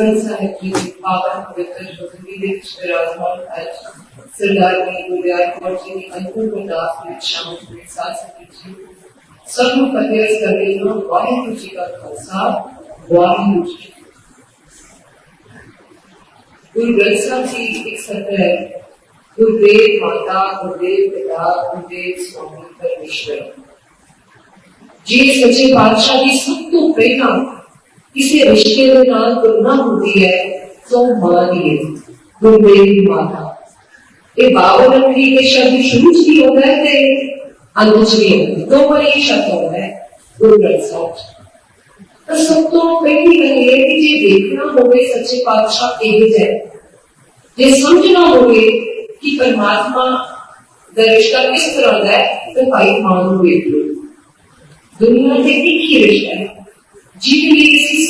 गुरु साहिब जी के पावन पवित्र शोधविदित विराजमान आज सरदार की गुलजार कौर जी की अंतिम उदास में शामिल हुए साथ सभी जी सब फतेह करने लो वाहिगुरु जी का खालसा वाहिगुरु जी गुरु ग्रंथ साहब जी एक सत्र है गुरुदेव माता गुरुदेव पिता गुरुदेव स्वामी परमेश्वर जी सच्चे पातशाह की सब तो प्रेरणा ਪਾਤਸ਼ਾਹ ਦੀ ਸਭ ਤੋਂ ਪਹਿਲਾਂ ਕਿਸੇ ਰਿਸ਼ਤੇ ਦੇ ਨਾਲ ਤੁਲਨਾ ਹੁੰਦੀ ਹੈ ਤਾਂ ਮਾਂ ਦੀ ਹੈ ਗੁਰਦੇਵ ਦੀ ਮਾਤਾ ਇਹ ਬਾਬਰ ਅੱਖਰੀ ਦੇ ਸ਼ਬਦ ਸ਼ੁਰੂ ਚ ਵੀ ਹੁੰਦਾ ਹੈ ਤੇ ਅੰਤ ਚ ਵੀ ਹੁੰਦਾ ਹੈ ਦੋ ਵਾਰੀ ਇਹ ਸ਼ਬਦ ਹੁੰਦਾ ਹੈ ਗੁਰੂ ਗ੍ਰੰਥ ਸਾਹਿਬ ਚ। ਤਾਂ ਸਭ ਤੋਂ ਪਹਿਲੀ ਗੱਲ ਇਹ ਹੈ ਕਿ ਜੇ ਦੇਖਣਾ ਹੋਵੇ ਸੱਚੇ ਪਾਤਸ਼ਾਹ ਇਹ ਹੈ ਜੇ ਸਮਝਣਾ ਹੋਵੇ ਕਿ ਪਰਮਾਤਮਾ ਦਾ ਰਿਸ਼ਤਾ ਕਿਸ ਤਰ੍ਹਾਂ ਦਾ ਹੈ ਤਾਂ ਭਾਈ ਮਾਂ ਨੂੰ ਵੇਖ ਲਓ ਦੁਨੀਆ ਤੇ ਇੱਕ ਹੀ ਰਿਸ਼ਤਾ ਹੈ ਜਿਹਦੇ ਲਈ ਅਸੀਂ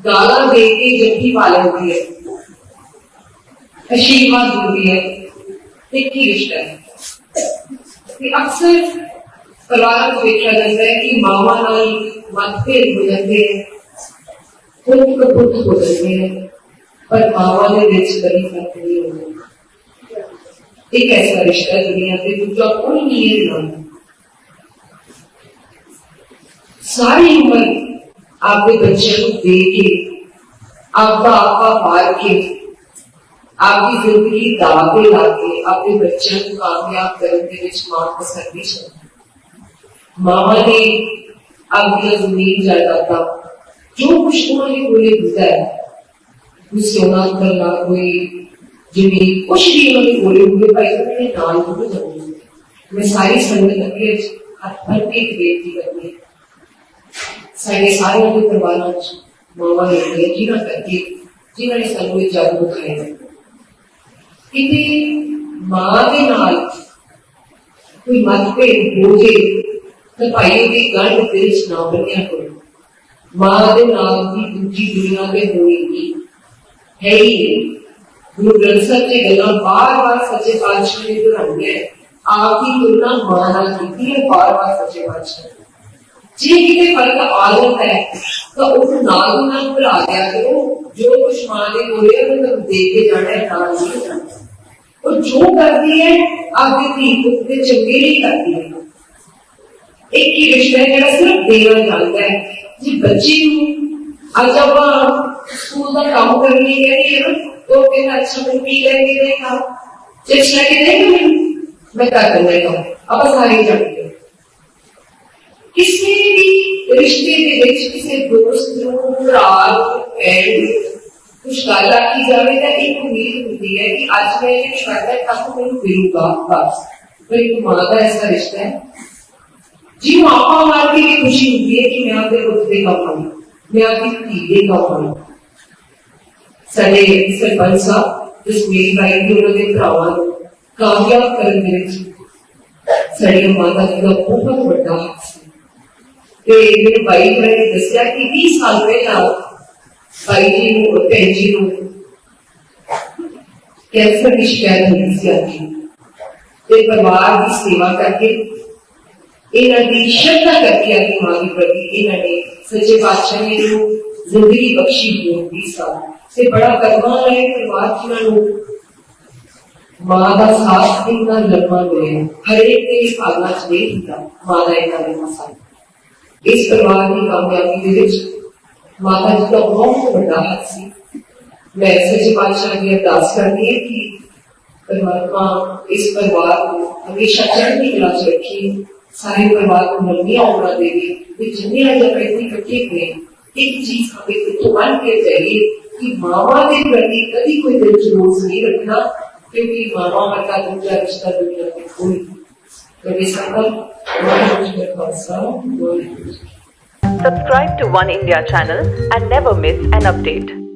गाला देके जबकि वाले होती है। आशीर्वाद होती है। एक ही रिश्ता है अक्सर परिवार को देखा जाता है कि मामा नाल मतभे हो जाते हैं पुत्र को पुत्र हो जाते हैं, पर मावा के बीच कभी फ़र्क नहीं एक ऐसा रिश्ता दुनिया पे दूसरा कोई नहीं है सारी उम्र आपके बच्चे को दे के आपका आपका मार के आपकी ज़िंदगी दावे लाके अपने बच्चे को कामयाब करने के लिए माँ को करनी चाहिए। मामा ने आपकी ज़मीन था। जो कुछ तुम्हारे बोले होता है, उसके औलाद पर ना कोई जिन्हें कुछ भी उन्होंने बोले हुए भाई तो मैंने नाल को तो ज़रूर मैं सारी संगत अपने हर भर के देती करनी ਅੱਗੇ ਹੱਥ ਭਰ ਕੇ ਇੱਕ ਬੇਨਤੀ ਕਰਨੀ ਹੈ ਸਾਡੇ ਸਾਰਿਆਂ ਦੇ ਪਰਿਵਾਰਾਂ ਚ ਮਾਵਾਂ ਨੇ ਜਿਨ੍ਹਾਂ ਕਰਕੇ ਜਿਨ੍ਹਾਂ ਨੇ ਸਾਨੂੰ ਇਹ ਜਾਗਰੂਕ ਦਿਖਾਇਆ ਹੈ ਕਿਤੇ ਮਾਂ ਦੇ ਨਾਲ ਕੋਈ ਮਤਭੇਦ ਹੋ ਜੇ ਤਾਂ ਭਾਈ ਉਹਦੀ ਗੱਲ ਦਿਲ ਚ ਨਾ ਬੰਨਿਆ ਕਰੋ ਮਾਂ ਦੇ ਨਾਲ ਦੀ ਦੂਜੀ ਦੁਨੀਆ ਤੇ ਹੋਏਗੀ ਹੈ ਹੀ ਨਹੀਂ। ਗੁਰੂ ਗ੍ਰੰਥ ਸਾਹਿਬ ਦੀ ਗੱਲਾਂ ਬਾਰ-ਬਾਰ ਸੱਚੇ ਪਾਤਸ਼ਾਹ ਨੇ ਦੁਹਰਾਈਆਂ ਹੈ। ਆਪ ਦੀ ਤੁਲਨਾ ਮਾਂ ਨਾਲ ਕੀਤੀ ਹੈ ਬਾਰ-ਬਾਰ ਸੱਚੇ ਪਾਤਸ਼ਾਹ ਨੇ। ਜੇ ਕਿਤੇ ਫਰਕ ਆ ਜਾਂਦਾ ਹੈ ਤਾਂ ਉਸ ਨਾਲ ਦੀ ਨਾਲ ਭੁਲਾ ਦਿਆ ਕਰੋ ਜੋ ਕੁਛ ਮਾਂ ਦੇ ਕੋਲੇ ਹੈ ਉਹ ਤੁਹਾਨੂੰ ਦੇ ਕੇ ਜਾਣਾ ਹੈ ਨਾਲ ਨਹੀਂ ਜਾਣਾ ਉਹ ਜੋ ਕਰਦੀ ਹੈ ਆਪਦੀ ਧੀ ਪੁੱਤ ਦੇ ਚੰਗੇ ਲਈ ਕਰਦੀ ਹੈ ਇੱਕ ਹੀ ਰਿਸ਼ਤਾ ਹੈ ਜਿਹੜਾ ਸਿਰਫ ਦੇਣਾ ਜਾਣਦਾ ਹੈ ਜੇ ਬੱਚੀ ਨੂੰ ਅੱਜ ਆਪਾਂ ਸਕੂਲ ਦਾ ਕੰਮ ਕਰਨ ਲਈ ਕਹਿੰਦੇ ਹਾਂ ਨਾ ਉਹ ਕਹਿੰਦਾ ਅੱਛਾ ਮੈਂ ਪੀ ਲੈ ਕੇ ਦੇਗਾ ਚਿਪਸ ਲੈ ਕੇ ਦੇਗਾ ਮੈਨੂੰ ਮੈਂ ਕਰ ਦਿੰਦਾ ਕੰਮ ਆਪਾਂ ਸਾਰੇ ਜਾਣਦੇ ਹਾਂ ਕਿਸੇ ਵੀ ਰਿਸ਼ਤੇ ਦੇ ਵਿੱਚ ਕਿਸੇ ਦੋਸਤ ਨੂੰ ਭਰਾ ਨੂੰ ਭੈਣ ਨੂੰ ਕੁਛ ਗੱਲ ਆਖੀ ਜਾਵੇ ਤਾਂ ਇੱਕ ਉਮੀਦ ਹੁੰਦੀ ਹੈ ਕਿ ਅੱਜ ਮੈਂ ਇਹ ਛੱਡਦਾ ਕੱਲ ਮੈਨੂੰ ਮਿਲੂਗਾ ਬਸ ਪਰ ਇੱਕ ਮਾਂ ਦਾ ਐਸਾ ਰਿਸ਼ਤਾ ਹੈ ਜੀ ਮਾਪਾ ਮਾਰ ਕੇ ਇਹ ਖੁਸ਼ੀ ਹੁੰਦੀ ਹੈ ਕਿ ਮੈਂ ਆਪਦੇ ਪੁੱਤ ਦੇ ਕੰਮ ਆਉਂ ਮੈਂ ਆਪਦੀ ਧੀ ਦੇ ਕੰਮ ਆਉਂ ਸਾਡੇ ਸਰਪੰਚ ਸਾਹਿਬ ਜਿਸ ਮੇਰੀ ਬਾਈ ਦੀ ਉਹਨਾਂ ਦੇ ਭਰਾਵਾਂ ਨੂੰ ਕਾਮਯਾਬ ਕਰਨ ਦੇ ਵਿੱਚ ਸਾਡੀ ਮਾਤਾ ਜੀ ਦਾ ਬਹੁਤ ਵੱਡਾ ਹੱਥ ਸੀ ਤੇ ਮੇਰੇ ਬਾਈ ਜੀ ਨੇ ਦੱਸਿਆ ਕਿ 20 ਸਾਲ ਪਹਿਲਾਂ ਬਾਈ ਜੀ ਨੂੰ ਭੈਣ ਜੀ ਨੂੰ ਕੈਂਸਰ ਦੀ ਸ਼ਿਕਾਇਤ ਹੋਈ ਸੀ ਅੱਜ ਤੇ ਪਰਿਵਾਰ ਦੀ ਸੇਵਾ ਕਰਕੇ ਇਹਨਾਂ ਦੀ ਸ਼ਰਧਾ ਕਰਕੇ ਆਪਣੀ ਮਾਂ ਦੀ ਪ੍ਰਤੀ ਇਹਨਾਂ ਨੇ ਸੱਚੇ ਪਾਤਸ਼ਾਹ ਨੇ ਨੂੰ ਜ਼ਿੰਦਗੀ ਬਖਸ਼ੀ ਹੋਈ 20 ਸਾਲ ਤੇ ਬੜਾ ਕਰਮਾਂ ਵਾਲੇ ਪਰਿਵਾਰ ਜਿਨ੍ਹਾਂ ਨੂੰ ਮਾਂ ਦਾ ਸਾਥ ਇੰਨਾ ਲੰਮਾ ਮਿਲਿਆ ਹਰੇਕ ਦੇ ਭਾਗਾਂ ਚ ਨਹੀਂ ਹੁੰਦਾ ਮਾਂ ਦਾ ਇੰਨਾ ਲੰਮਾ ਸਾਥ ਇਸ ਪਰਿਵਾਰ ਦੀ ਕਾਮਯਾਬੀ इस परिवार की कामयाबी माता जी का बहुत बड़ा हाथ सी मैं सच पातशाह की अरदास करती है कि परमात्मा इस परिवार को हमेशा चढ़ने कला च रखिए सारे परिवार को लंबिया उम्र देवे वे जिन्हें अजय प्रयत्न इकट्ठे हुए एक चीज़ हमें इतो मान के चाहिए कि मावा के प्रति कभी कोई दिल जुलूस नहीं रखना, क्योंकि मावा का दूसरा रिश्ता दुनिया में कोई नहीं There is Subscribe to One India channel and never miss an update.